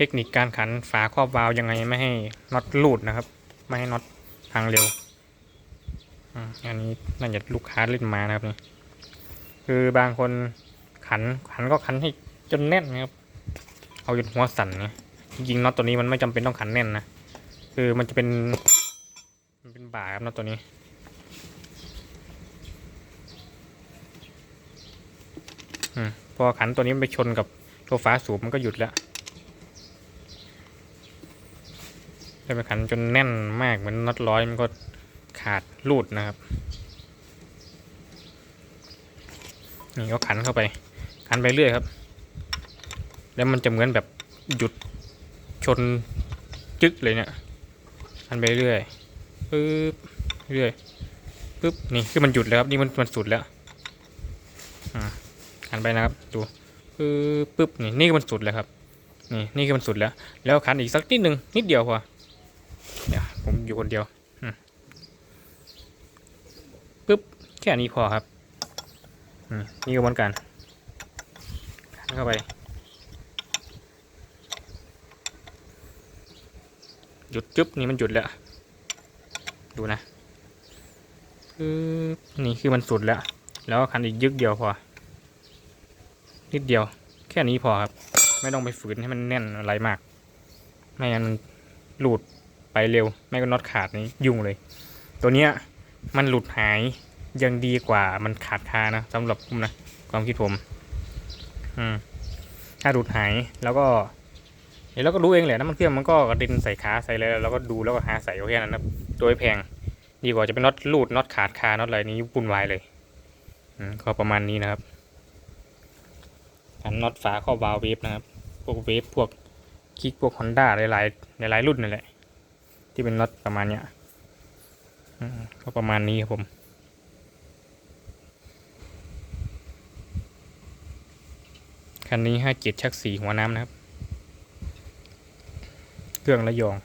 ทคนิคการขันฝาครอบวาล์วยังไงไม่ให้น็อตลุดนะครับ ไม่ให้น็อตพังเร็วอันนี้น่าจะลูกค้าเล่นมานะครับนี่คือบางคนขันขันก็ขันให้จนแน่นนะครับ เอาจนหัวสั่นนี่ยจริงๆน็อตตัวนี้มันไม่จำเป็นต้องขันแน่นนะคือมันจะเป็นมันเป็นบ่าครับน็อตตัวนี้อืมพอขันตัวนี้ไปชนกับตัวฝาสูบมันก็หยุดแล้ว ถ้าไปขันจนแน่นมากเหมือนน็อตร้อยมันก็ขาดรูดนะครับ นี่ก็ขันเข้าไป ขันไปเรื่อยครับ แล้วมันจะเหมือนแบบหยุดชนจึ๊กเลยเนี่ยขันไปเรื่อยปึ๊บเรื่อยปึ๊บนี่คือมันหยุดแล้วครับนี่มันมันสุดแล้วหันไปนะครับดูปึ๊บปึ๊บนี่นี่คือมันสุดแล้วครับนี่นี่คือมันสุดแล้ว แล้วขันอีกสักนิดหนึ่งนิดเดียวพอ อยู่คนเดียวปึ๊บ แค่นี้พอครับอืมนี่ก็เหมือนกันขันเข้าไปหยุดจึ๊บนี่มันหยุดแล้ว ดูนะปึ๊บนี่คือมันสุดแล้ว แล้วก็ขันอีกยึกเดียวพอ นิดเดียว แค่นี้พอครับ ไม่ต้องไปฝืนให้มันแน่นอะไรมาก ไม่งั้นมันหลุด ไปเร็ว ไม่ก็น็อตขาดนี้ยุ่งเลย ตัวเนี้ยมันหลุดหายยังดีกว่ามันขาดคานะสำหรับผมนะความคิดผม อืม ถ้าหลุดหายแล้วก็เดี๋ยวเราก็รู้เองแหละน้ำมันเครื่องมันก็กระเด็นใส่ขาใส่อะไรแล้วเราก็ดูแล้วก็หาใส่เอาแค่นั้นนะโดยแพง ดีกว่าจะเป็นน็อตรูดน็อตขาดคาน็อตอะไรนี้วุ่นวายเลยอืมก็ประมาณนี้นะครับกันน็อตฝาข้อบาล์วเวฟนะครับพวกเวฟพวกคิกพวกฮอนด้าหลายๆหลายๆรุ่นนั่นแหละ ที่เป็นน็อตประมาณเนี้ยก็ประมาณนี้ครับผม คันนี้ห้าเจ็ดชักสี่หัวน้ำนะครับ เครื่องระยอง